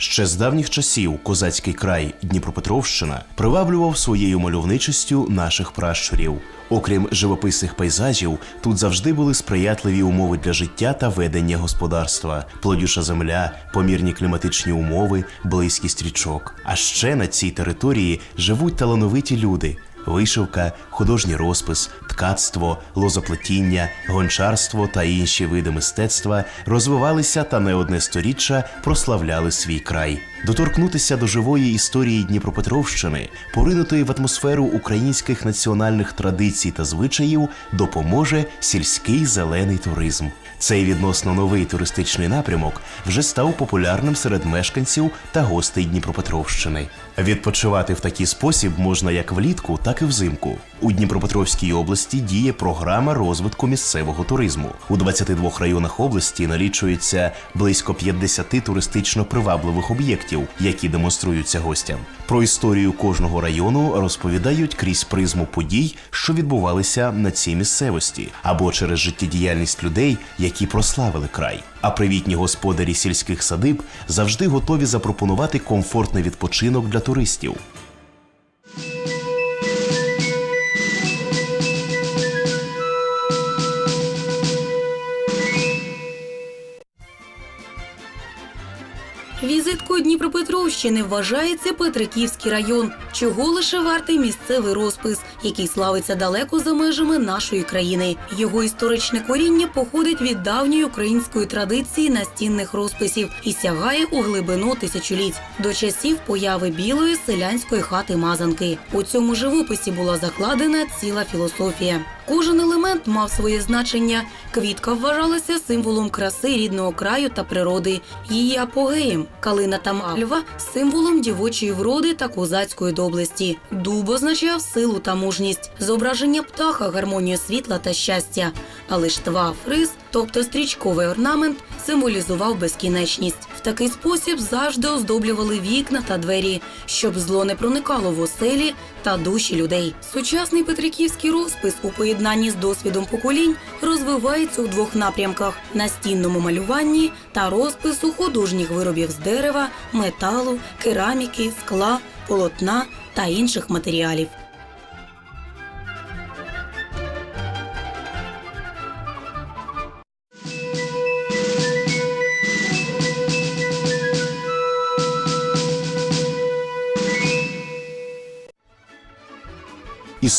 Ще з давніх часів козацький край Дніпропетровщина приваблював своєю мальовничістю наших пращурів. Окрім живописних пейзажів, тут завжди були сприятливі умови для життя та ведення господарства, плодюча земля, помірні кліматичні умови, близькість річок. А ще на цій території живуть талановиті люди. Вишивка, художній розпис, ткацтво, лозоплетіння, гончарство та інші види мистецтва розвивалися та не одне сторіччя прославляли свій край. Доторкнутися до живої історії Дніпропетровщини, поринутої в атмосферу українських національних традицій та звичаїв, допоможе сільський зелений туризм. Цей відносно новий туристичний напрямок вже став популярним серед мешканців та гостей Дніпропетровщини. Відпочивати в такий спосіб можна як влітку, так і взимку. У Дніпропетровській області діє програма розвитку місцевого туризму. У 22 районах області налічується близько 50 туристично привабливих об'єктів, які демонструються гостям. Про історію кожного району розповідають крізь призму подій, що відбувалися на цій місцевості, або через життєдіяльність людей, які прославили край. А привітні господарі сільських садиб завжди готові запропонувати комфортний відпочинок для туристів. Візиткою Дніпропетровщини вважається Петриківський район, чого лише вартий місцевий розпис, який славиться далеко за межами нашої країни. Його історичне коріння походить від давньої української традиції настінних розписів і сягає у глибину тисячоліть до часів появи білої селянської хати мазанки. У цьому живописі була закладена ціла філософія. Кожен елемент мав своє значення. Квітка вважалася символом краси рідного краю та природи, її апогеєм. Калина та мальва символом дівочої вроди та козацької доблесті. Дуб означав силу та мужність, зображення птаха, гармонію світла та щастя. Але ж тва, фриз, тобто стрічковий орнамент, символізував безкінечність. В такий спосіб завжди оздоблювали вікна та двері, щоб зло не проникало в оселі та душі людей. Сучасний петриківський розпис у поєднанні з досвідом поколінь розвивається у двох напрямках: настінному малюванні та розпису художніх виробів з дерева, металу, кераміки, скла, полотна та інших матеріалів.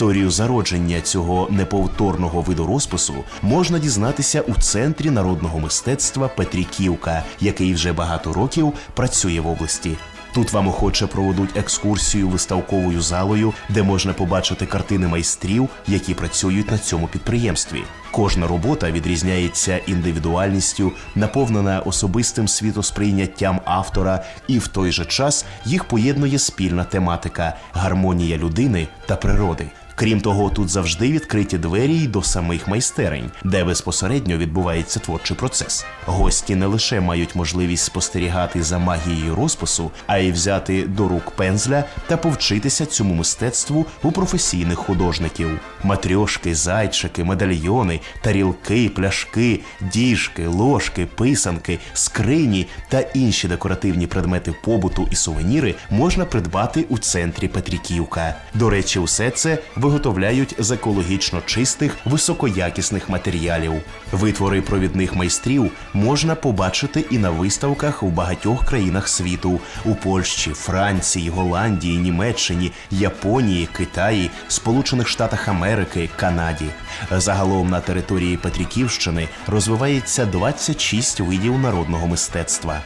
Історію зародження цього неповторного виду розпису можна дізнатися у центрі народного мистецтва Петріківка, який вже багато років працює в області. Тут вам охоче проведуть екскурсію виставковою залою, де можна побачити картини майстрів, які працюють на цьому підприємстві. Кожна робота відрізняється індивідуальністю, наповнена особистим світосприйняттям автора, і в той же час їх поєднує спільна тематика гармонія людини та природи. Крім того, тут завжди відкриті двері й до самих майстерень, де безпосередньо відбувається творчий процес. Гості не лише мають можливість спостерігати за магією розпису, а й взяти до рук пензля та повчитися цьому мистецтву у професійних художників. Матрьошки, зайчики, медальйони, тарілки, пляшки, діжки, ложки, писанки, скрині та інші декоративні предмети побуту і сувеніри можна придбати у центрі Петриківка. До речі, усе це виготовляють з екологічно чистих високоякісних матеріалів. Витвори провідних майстрів можна побачити і на виставках у багатьох країнах світу: у Польщі, Франції, Голландії, Німеччині, Японії, Китаї, Сполучених Штатах Америки, Канаді. Загалом на території Петриківщини розвивається 26 видів народного мистецтва.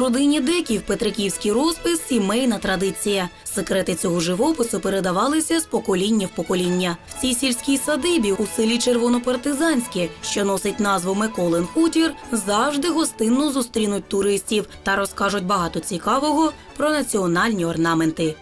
Родині Деків Петриківський розпис сімейна традиція. Секрети цього живопису передавалися з покоління в покоління. В цій сільській садибі у селі Червонопартизанське, що носить назву Миколин Хутір, завжди гостинно зустрінуть туристів та розкажуть багато цікавого про національні орнаменти.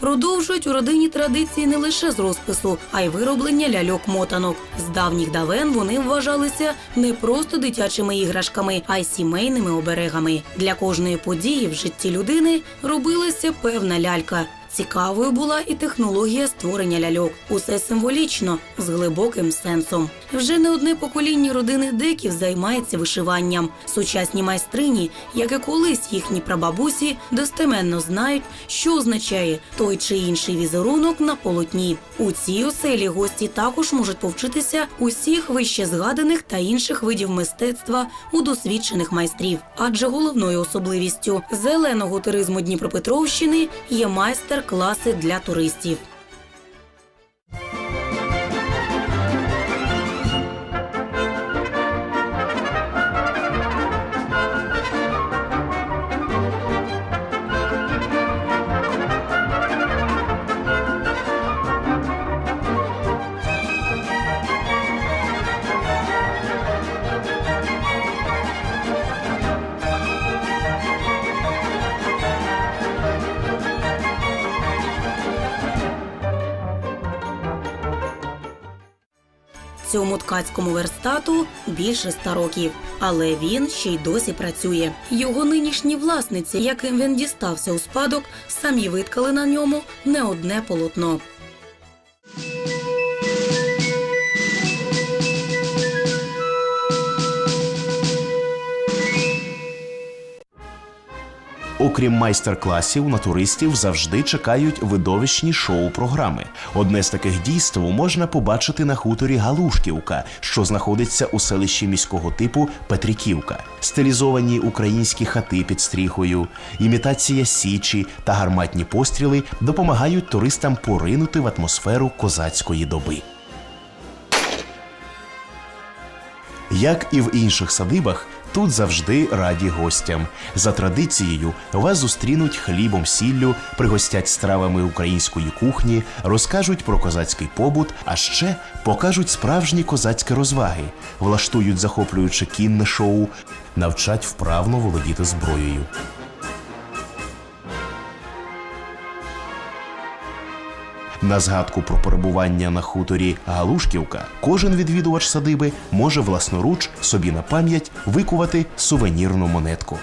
Продовжують у родині традиції не лише з розпису, а й вироблення ляльок-мотанок. З давніх давен вони вважалися не просто дитячими іграшками, а й сімейними оберегами. Для кожної події в житті людини робилася певна лялька. Цікавою була і технологія створення ляльок. Усе символічно, з глибоким сенсом. Вже не одне покоління родини деків займається вишиванням. Сучасні майстрині, як і колись їхні прабабусі, достеменно знають, що означає той чи інший візерунок на полотні. У цій оселі гості також можуть повчитися усіх вище згаданих та інших видів мистецтва у досвідчених майстрів. Адже головною особливістю зеленого туризму Дніпропетровщини є майстер-класи для туристів. Цьому ткацькому верстату більше ста років, але він ще й досі працює. Його нинішні власниці, яким він дістався у спадок, самі виткали на ньому не одне полотно. Окрім майстер-класів, на туристів завжди чекають видовищні шоу-програми. Одне з таких дійств можна побачити на хуторі Галушківка, що знаходиться у селищі міського типу Петриківка. Стилізовані українські хати під стріхою, імітація січі та гарматні постріли допомагають туристам поринути в атмосферу козацької доби. Як і в інших садибах, тут завжди раді гостям. За традицією вас зустрінуть хлібом, сіллю, пригостять стравами української кухні, розкажуть про козацький побут, а ще покажуть справжні козацькі розваги, влаштують захоплююче кінне шоу, навчать вправно володіти зброєю. На згадку про перебування на хуторі Галушківка кожен відвідувач садиби може власноруч собі на пам'ять викувати сувенірну монетку.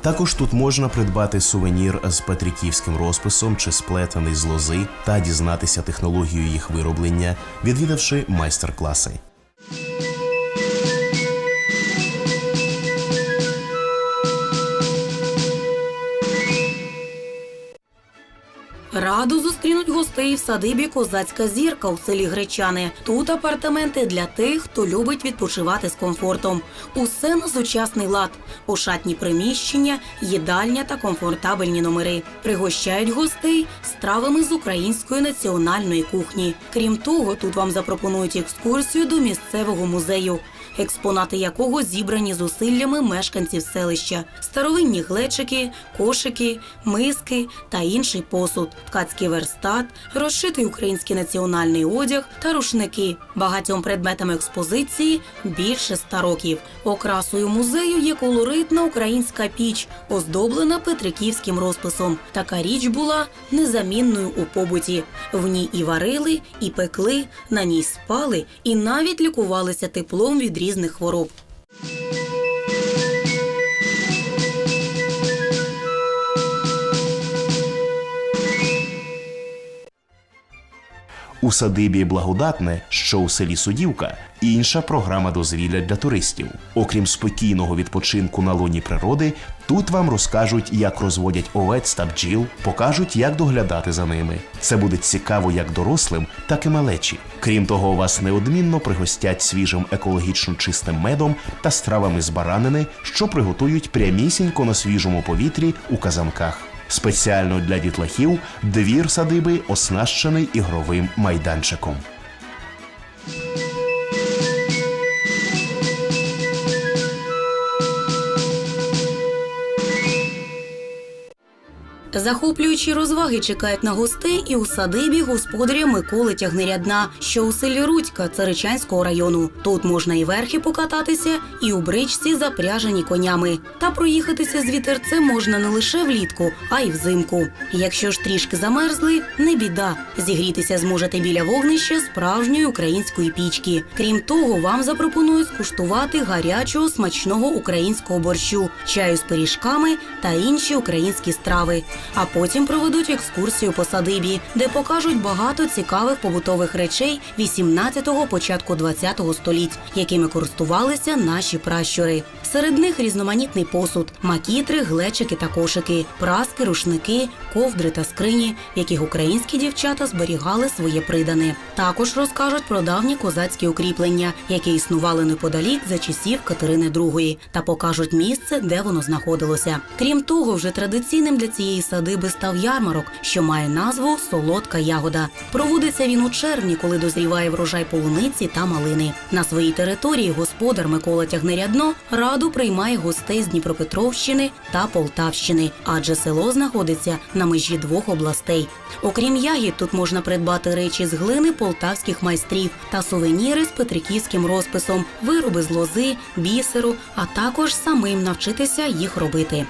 Також тут можна придбати сувенір з петриківським розписом чи сплетений з лози та дізнатися технологію їх вироблення, відвідавши майстер-класи. Раду зустрінуть гостей в садибі Козацька зірка у селі Гречани. Тут апартаменти для тих, хто любить відпочивати з комфортом. Усе на сучасний лад, ошатні приміщення, їдальня та комфортабельні номери. Пригощають гостей стравами з української національної кухні. Крім того, тут вам запропонують екскурсію до місцевого музею експонати якого зібрані зусиллями мешканців селища, старовинні глечики, кошики, миски та інший посуд, ткацький верстат, розшитий український національний одяг та рушники. Багатьом предметам експозиції більше ста років. Окрасою музею є колоритна українська піч, оздоблена петриківським розписом. Така річ була незамінною у побуті. В ній і варили, і пекли, на ній спали, і навіть лікувалися теплом від різних хвороб. У садибі Благодатне, що у селі Судівка, інша програма дозвілля для туристів. Окрім спокійного відпочинку на лоні природи, тут вам розкажуть, як розводять овець та бджіл, покажуть, як доглядати за ними. Це буде цікаво як дорослим, так і малечі. Крім того, вас неодмінно пригостять свіжим екологічно чистим медом та стравами з баранини, що приготують прямісінько на свіжому повітрі у казанках. Спеціально для дітлахів двір садиби оснащений ігровим майданчиком. Захоплюючі розваги чекають на гостей і у садибі господаря Миколи Тягнерядна, що у селі Рудька Царичанського району. Тут можна і верхи покататися, і у бричці запряжені конями. Та проїхатися з вітерцем можна не лише влітку, а й взимку. Якщо ж трішки замерзли, не біда. Зігрітися зможете біля вогнища справжньої української пічки. Крім того, вам запропонують скуштувати гарячого смачного українського борщу, чаю з пиріжками та інші українські страви. А потім проведуть екскурсію по садибі, де покажуть багато цікавих побутових речей 18-го, початку 20-го століть, якими користувалися наші пращури. Серед них різноманітний посуд, макітри, глечики та кошики, праски, рушники, ковдри та скрині, в яких українські дівчата зберігали своє придане. Також розкажуть про давні козацькі укріплення, які існували неподалік за часів Катерини II, та покажуть місце, де воно знаходилося. Крім того, вже традиційним для цієї садиби став ярмарок, що має назву Солодка ягода. Проводиться він у червні, коли дозріває врожай полуниці та малини. На своїй території господар Микола Тягнерядно раду приймає гостей з Дніпропетровщини та Полтавщини, адже село знаходиться на межі двох областей. Окрім ягід, тут можна придбати речі з глини полтавських майстрів та сувеніри з петриківським розписом, вироби з лози, бісеру, а також самим навчитися їх робити.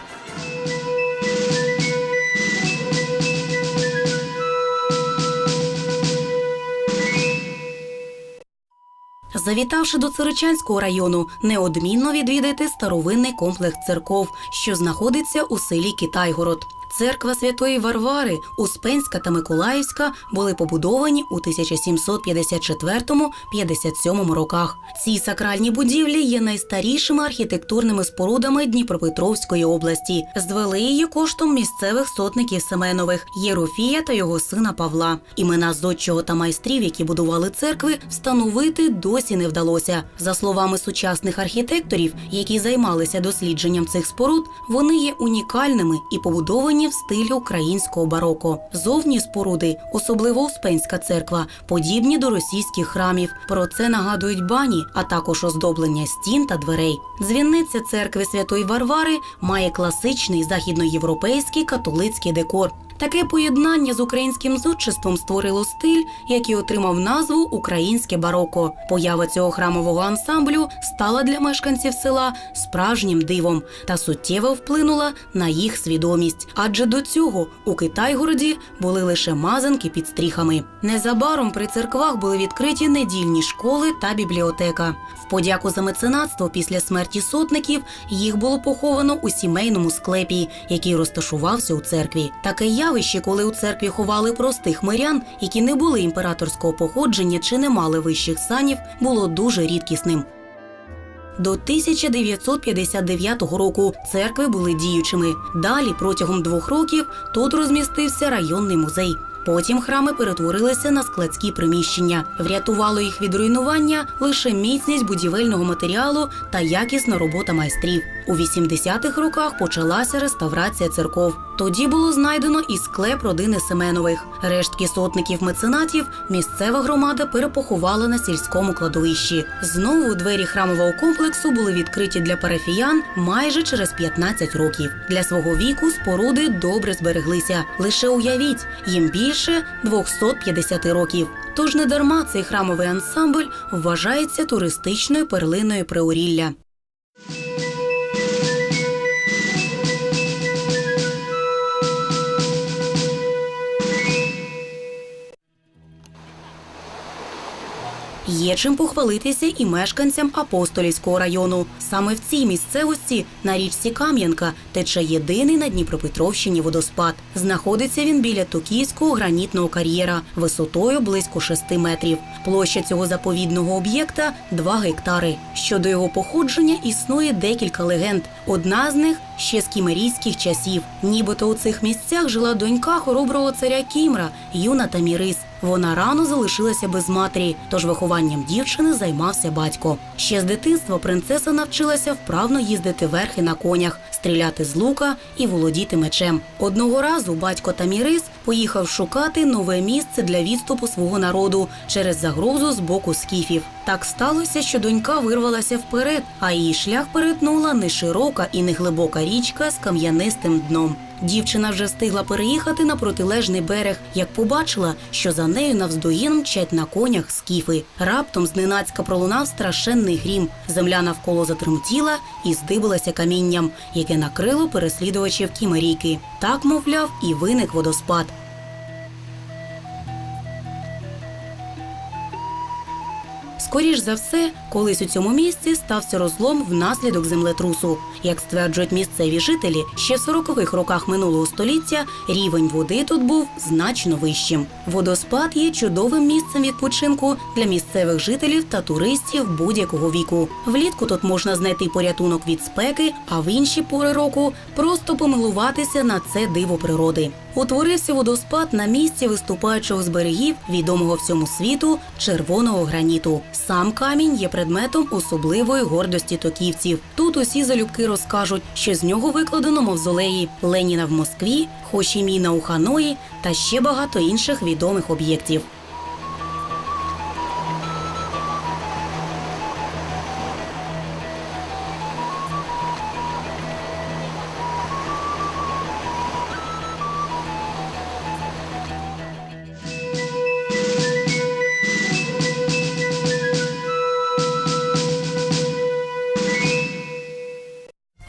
Завітавши до Циричанського району, неодмінно відвідайте старовинний комплекс церков, що знаходиться у селі Китайгород. Церква Святої Варвари, Успенська та Миколаївська були побудовані у 1754-57 роках. Ці сакральні будівлі є найстарішими архітектурними спорудами Дніпропетровської області. Звели її коштом місцевих сотників Семенових Єрофія та його сина Павла. Імена зодчого та майстрів, які будували церкви, встановити досі не вдалося. За словами сучасних архітекторів, які займалися дослідженням цих споруд, вони є унікальними і побудовані в стилі українського бароко. Зовні споруди, особливо Успенська церква, подібні до російських храмів. Про це нагадують бані, а також оздоблення стін та дверей. Дзвіниця церкви Святої Варвари має класичний західноєвропейський католицький декор. Таке поєднання з українським зодчеством створило стиль, який отримав назву Українське бароко. Поява цього храмового ансамблю стала для мешканців села справжнім дивом та суттєво вплинула на їх свідомість. Адже до цього у Китайгороді були лише мазанки під стріхами. Незабаром при церквах були відкриті недільні школи та бібліотека. В подяку за меценатство після смерті сотників їх було поховано у сімейному склепі, який розташувався у церкві. Таке явище, коли у церкві ховали простих мирян, які не були імператорського походження чи не мали вищих санів, було дуже рідкісним. До 1959 року церкви були діючими. Далі, протягом двох років, тут розмістився районний музей. Потім храми перетворилися на складські приміщення. Врятувало їх від руйнування лише міцність будівельного матеріалу та якісна робота майстрів. У 80-х роках почалася реставрація церков. Тоді було знайдено і склеп родини Семенових. Рештки сотників меценатів місцева громада перепоховала на сільському кладовищі. Знову двері храмового комплексу були відкриті для парафіян майже через 15 років. Для свого віку споруди добре збереглися. Лише уявіть, їм більше 250 років. Тож недарма цей храмовий ансамбль вважається туристичною перлиною Приорілля. Є чим похвалитися і мешканцям Апостолівського району. Саме в цій місцевості на річці Кам'янка тече єдиний на Дніпропетровщині водоспад. Знаходиться він біля Токійського гранітного кар'єра висотою близько 6 метрів. Площа цього заповідного об'єкта 2 гектари. Щодо його походження існує декілька легенд. Одна з них ще з кімерійських часів. Нібито у цих місцях жила донька хороброго царя Кімра, юна Тамірис. Вона рано залишилася без матері, тож вихованням дівчини займався батько. Ще з дитинства принцеса навчилася вправно їздити верхи на конях, стріляти з лука і володіти мечем. Одного разу батько Тамірис поїхав шукати нове місце для відступу свого народу через загрозу з боку скіфів. Так сталося, що донька вирвалася вперед, а її шлях перетнула не широка і не глибока річка з кам'янистим дном. Дівчина вже встигла переїхати на протилежний берег, як побачила, що за нею навздогін мчать на конях скіфи. Раптом зненацька пролунав страшенний грім. Земля навколо затремтіла і здибилася камінням, яке накрило переслідувачів кімерійки. Так, мовляв, і виник водоспад. Скоріш за все, колись у цьому місці стався розлом внаслідок землетрусу. Як стверджують місцеві жителі, ще в 40-х роках минулого століття рівень води тут був значно вищим. Водоспад є чудовим місцем відпочинку для місцевих жителів та туристів будь-якого віку. Влітку тут можна знайти порятунок від спеки, а в інші пори року просто помилуватися на це диво природи. Утворився водоспад на місці виступаючого з берегів відомого всьому світу червоного граніту. Сам камінь є предметом особливої гордості токівців. Тут усі залюбки розкажуть, що з нього викладено мавзолеї Леніна в Москві, Хошіміна у Ханої та ще багато інших відомих об'єктів.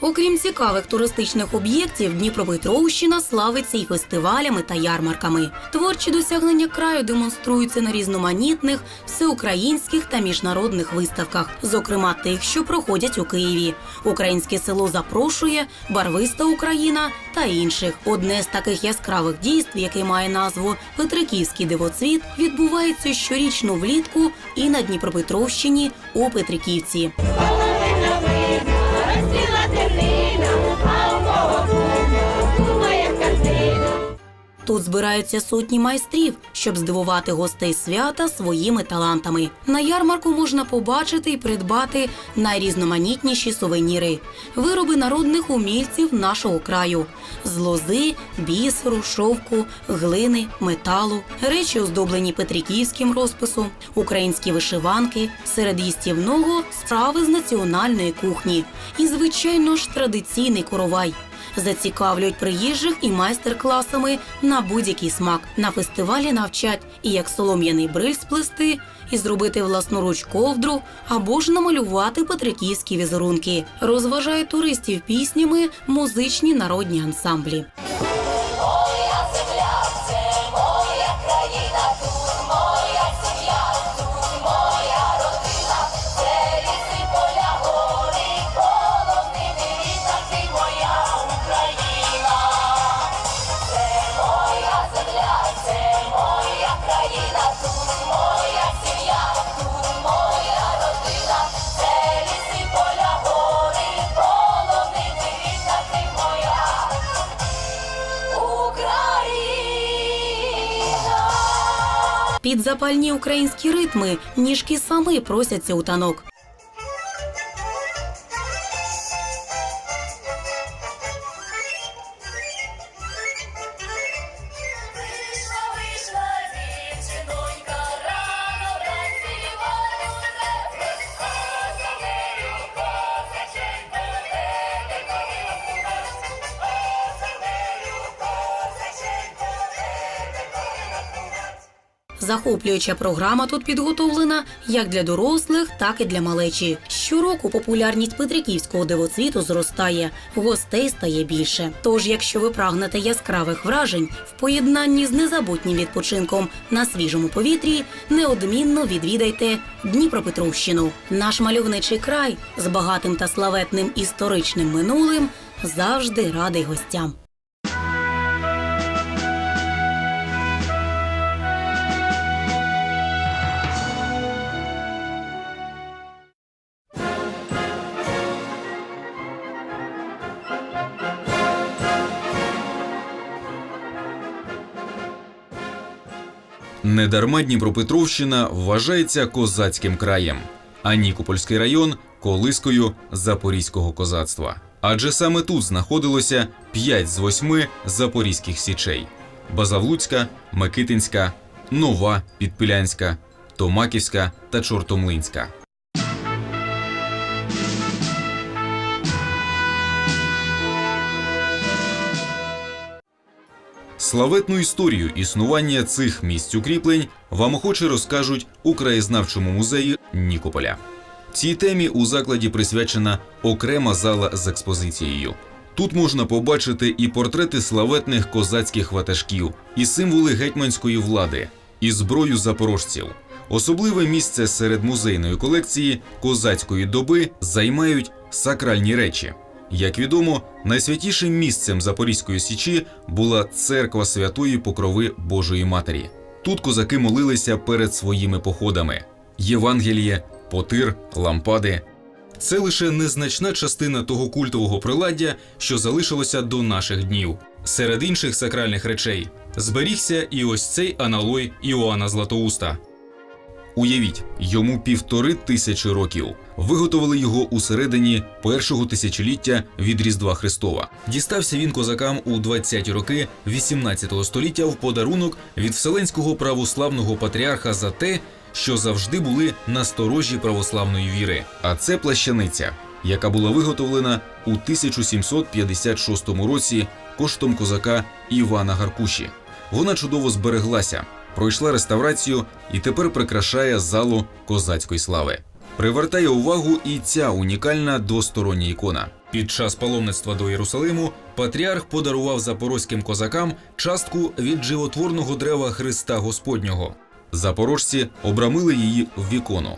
Окрім цікавих туристичних об'єктів, Дніпропетровщина славиться і фестивалями та ярмарками. Творчі досягнення краю демонструються на різноманітних всеукраїнських та міжнародних виставках, зокрема тих, що проходять у Києві. Українське село запрошує, барвиста Україна та інших. Одне з таких яскравих дійств, яке має назву Петриківський дивоцвіт, відбувається щорічно влітку і на Дніпропетровщині у Петриківці. Тут збираються сотні майстрів, щоб здивувати гостей свята своїми талантами. На ярмарку можна побачити і придбати найрізноманітніші сувеніри, вироби народних умільців нашого краю з лози, бісеру, шовку, глини, металу, речі, оздоблені петриківським розписом, українські вишиванки, серед їстівного страви з національної кухні і, звичайно ж, традиційний коровай зацікавлюють приїжджих і майстер-класами на будь-який смак. На фестивалі навчать і як солом'яний бриль сплести, і зробити власноруч ковдру, або ж намалювати патриківські візерунки. Розважають туристів піснями музичні народні ансамблі. Під запальні українські ритми ніжки сами просяться у танок. Захоплююча програма тут підготовлена як для дорослих, так і для малечі. Щороку популярність петриківського дивоцвіту зростає, гостей стає більше. Тож, якщо ви прагнете яскравих вражень в поєднанні з незабутнім відпочинком на свіжому повітрі, неодмінно відвідайте Дніпропетровщину. Наш мальовничий край з багатим та славетним історичним минулим завжди радий гостям. Недарма Дніпропетровщина вважається козацьким краєм, а Нікопольський район колискою запорізького козацтва. Адже саме тут знаходилося 5 з 8 запорізьких січей: Базавлуцька, Микитинська, Нова, Підпілянська, Томаківська та Чортомлинська. Славетну історію існування цих місць укріплень вам охоче розкажуть у краєзнавчому музеї Нікополя. Цій темі у закладі присвячена окрема зала з експозицією. Тут можна побачити і портрети славетних козацьких ватажків, і символи гетьманської влади, і зброю запорожців. Особливе місце серед музейної колекції козацької доби займають сакральні речі. Як відомо, найсвятішим місцем Запорізької січі була церква Святої Покрови Божої Матері. Тут козаки молилися перед своїми походами: Євангеліє, потир, лампади. Це лише незначна частина того культового приладдя, що залишилося до наших днів. Серед інших сакральних речей зберігся і ось цей аналой Іоанна Златоуста. Уявіть, йому півтори тисячі років. Виготовили його у середині першого тисячоліття від Різдва Христова. Дістався він козакам у 20-ті роки 18 століття в подарунок від вселенського православного патріарха за те, що завжди були насторожі православної віри. А це плащаниця, яка була виготовлена у 1756 році коштом козака Івана Гаркуші. Вона чудово збереглася, пройшла реставрацію і тепер прикрашає залу козацької слави. Привертає увагу і ця унікальна двостороння ікона. Під час паломництва до Єрусалиму патріарх подарував запорозьким козакам частку від животворного дерева Христа Господнього. Запорожці обрамили її в ікону.